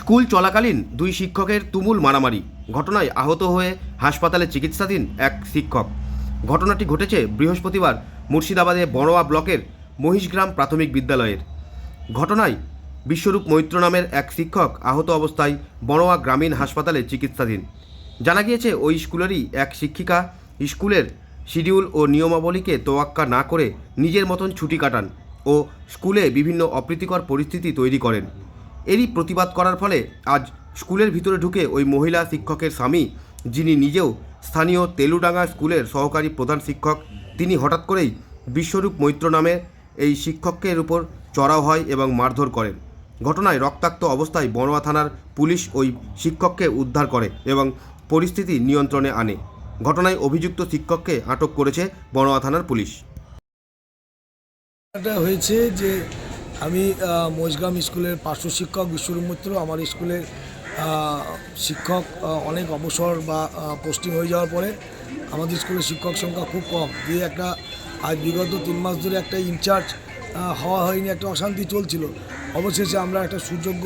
School চলাকালীন দুই শিক্ষকের তুমুল মারামারি। ঘটনায় আহত হয়ে হাসপাতালে চিকিৎসাধীন এক শিক্ষক। ঘটনাটি ঘটেছে বৃহস্পতিবার মুর্শিদাবাদে বড়োয়া ব্লকের মহিষগ্রাম প্রাথমিক বিদ্যালয়ের। ঘটনায় বিশ্বরূপ মৈত্র নামের এক শিক্ষক আহত অবস্থায় বড়োয়া গ্রামীণ হাসপাতালে চিকিৎসাধীন। জানা গিয়েছে, ওই স্কুলেরই এক শিক্ষিকা স্কুলের শিডিউল ও নিয়মাবলীকে তোয়াক্কা না করে নিজের মতন ছুটি কাটান ও স্কুলে বিভিন্ন অপ্রীতিকর পরিস্থিতি তৈরি করেন। এরই প্রতিবাদ করার ফলে আজ স্কুলের ভিতরে ঢুকে ওই মহিলা শিক্ষকের স্বামী, যিনি নিজেও স্থানীয় তেলুডাঙ্গা স্কুলের সহকারী প্রধান শিক্ষক, তিনি হঠাৎ করেই বিশ্বরূপ মৈত্র নামে এই শিক্ষকের উপর চড়াও হয় এবং মারধর করেন। ঘটনায় রক্তাক্ত অবস্থায় বড়োয়া থানার পুলিশ ওই শিক্ষককে উদ্ধার করে এবং পরিস্থিতি নিয়ন্ত্রণে আনে। ঘটনায় অভিযুক্ত শিক্ষককে আটক করেছে বনোয়া থানার পুলিশ। হয়েছে যে আমি আহ, মজগ্রাম স্কুলের পার্শ্ব শিক্ষক বিশ্বরূপ মিত্র। আমার স্কুলের শিক্ষক অনেক অবসর বা পোস্টিং হয়ে যাওয়ার পরে আমাদের স্কুলের শিক্ষক সংখ্যা খুব কম। দিয়ে একটা আজ বিগত তিন মাস ধরে একটা ইনচার্জ হওয়া হয়নি একটা অশান্তি চলছিল। অবশেষে আমরা একটা সুযোগ্য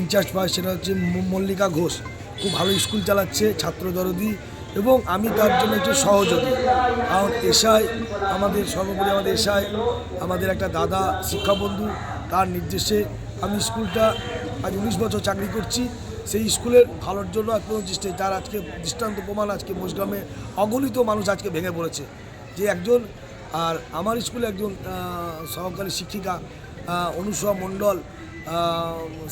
ইনচার্জ পাই সেটা হচ্ছে মল্লিকা ঘোষ। খুব ভালো স্কুল চালাচ্ছে ছাত্র দরদি এবং আমি তার জন্য একটু সহযোগী। কারণ এসআই আমাদের সর্বোপরি আমাদের এসআই আমাদের একটা দাদা শিক্ষাবন্ধু তার নির্দেশে আমি স্কুলটা আজ উনিশ বছর চাকরি করছি। সেই স্কুলের ভালোর জন্য এক চেষ্টা তার আজকে দৃষ্টান্ত প্রমাণ আজকে মোশগ্রামে অগণিত মানুষ আজকে ভেঙে পড়েছে। যে একজন আর আমার স্কুলে একজন সহকারী শিক্ষিকা আহ, অনুসয়া মণ্ডল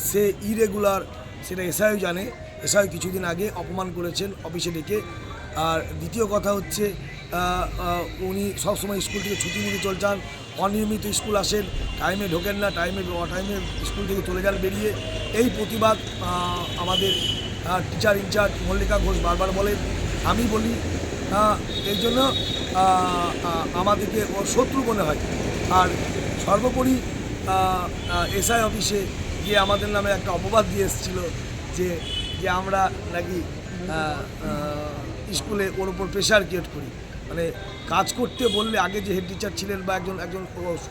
সে ইরেগুলার সেটা এসআইও জানে। এসআই কিছুদিন আগে অপমান করেছেন অফিসে ডেকে। আর দ্বিতীয় কথা হচ্ছে উনি সবসময় স্কুল থেকে ছুটি নিয়ে নিতে যান, অনিয়মিত স্কুল আসেন, টাইমে ঢোকেন না, টাইমে টাইমে স্কুল থেকে চলে যান বেরিয়ে। এই প্রতিবাদ আমাদের টিচার ইনচার্জ মল্লিকা ঘোষ বারবার বলেন। আমি বলি এই জন্য আমাদেরকে শত্রু মনে হয়। আর সর্বোপরি এসআই অফিসে গিয়ে আমাদের নামে একটা অপবাদ দিয়ে এসেছিল যে যে আমরা নাকি স্কুলে ওর উপর প্রেশার ক্রিয়েট করি। মানে কাজ করতে বললে আগে যে হেড টিচার ছিলেন বা একজন একজন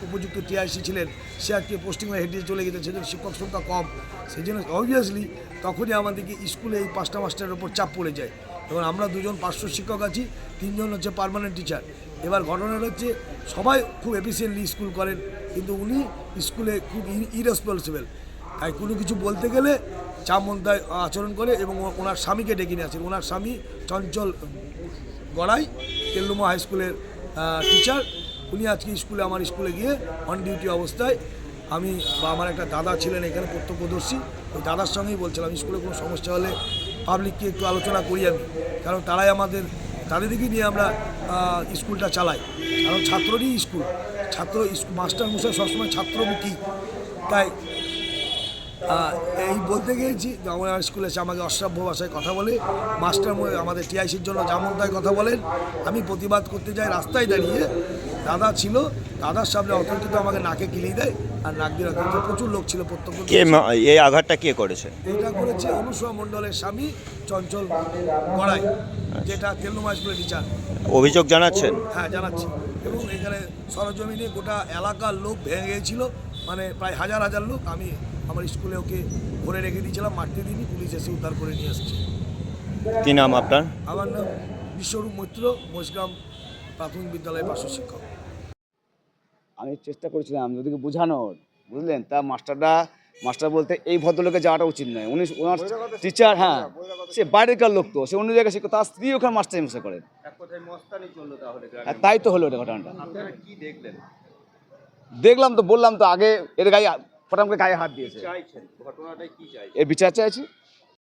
উপযুক্ত টিআইসি ছিলেন, সে আজকে পোস্টিং হয়ে হেড টিচার চলে গেছে, সেজন্য শিক্ষক সংখ্যা কম। সেই জন্য অবভিয়াসলি তখনই আমাদেরকে স্কুলে এই পাঁচটা মাস্টারের ওপর চাপ পড়ে যায়। এবং আমরা দুজন পার্শ্ব শিক্ষক আছি, তিনজন হচ্ছে পার্মানেন্ট টিচার এবার ঘটনাটা হচ্ছে সবাই খুব এফিসিয়েন্টলি স্কুল করেন, কিন্তু উনি স্কুলে খুব ইরেসপন্সিবল তাই কোনো কিছু বলতে গেলে চামন্দায় আচরণ করে এবং ওনার স্বামীকে ডেকে নিয়ে আসেন ওনার স্বামী চঞ্চল গড়াই তেল্লুমা হাই স্কুলের টিচার উনি আজকে স্কুলে, আমার স্কুলে গিয়ে অন ডিউটি অবস্থায় আমি বা আমার একটা দাদা ছিলেন এখানে প্রত্যক্ষদর্শী। ওই দাদার সঙ্গেই বলছিলাম, স্কুলে কোনো সমস্যা হলে পাবলিককে একটু আলোচনা করি আমি। কারণ তারাই আমাদের তাদের দিকেই নিয়ে আমরা স্কুলটা চালাই। কারণ ছাত্ররই স্কুল। ছাত্র মাস্টার মশাই সবসময় ছাত্রমুখী। তাই এই বলতে গিয়েছি আমার স্কুলে এসে আমাকে অশ্রাব্য ভাষায় কথা বলে মাস্টার আমাদের টিআইসির জন্য জামন্তায় কথা বলেন। আমি প্রতিবাদ করতে যাই রাস্তায় দাঁড়িয়ে। দাদা ছিল দাদার সামনে অতর্কিত আমাকে নাকে কিলিয়ে দেয় আর নাক দিয়ে রাখতে প্রচুর লোক ছিল প্রত্যক্ষ কে এই আঘাতটা কে করেছে? এটা করেছে অনুসয়া মণ্ডলের স্বামী চঞ্চল গড়াই যেটা তেলুমা স্কুলের টিচার অভিযোগ জানাচ্ছেন? হ্যাঁ জানাচ্ছি। এবং এখানে সরজমিনে গোটা এলাকার লোক ভেঙে গিয়েছিল মানে প্রায় হাজার হাজার লোক আমি আমার স্কুলে ওকে ধরে রেখে দিয়েছিলাম মারতে দিইনি পুলিশ এসে উদ্ধার করে নিয়ে আসছে। কি নাম আপনার? আমার নাম বিশ্বরূপ মৈত্র মহিষগ্রাম প্রাথমিক বিদ্যালয়ের পার্শ্ব শিক্ষক। আমি চেষ্টা করেছিলাম ওদেরকে বোঝানোর বুঝলেন? তা মাস্টাররা মাস্টার বলতে এই ভদ্রলোকে যাওয়াটা উচিত নয়। উনি ওনার টিচার হ্যাঁ সে বাইরেকার লোক তো সে অন্য জায়গায় শিক্ষক তার স্ত্রী ওখানে মাস্টার মশাই করেন হ্যাঁ, তাই তো হলো এটা ঘটনাটা। দেখলাম তো বললাম তো আগে এর গায়ে ফটাম করে গায়ে হাত দিয়েছে। এর বিচার চাইছি।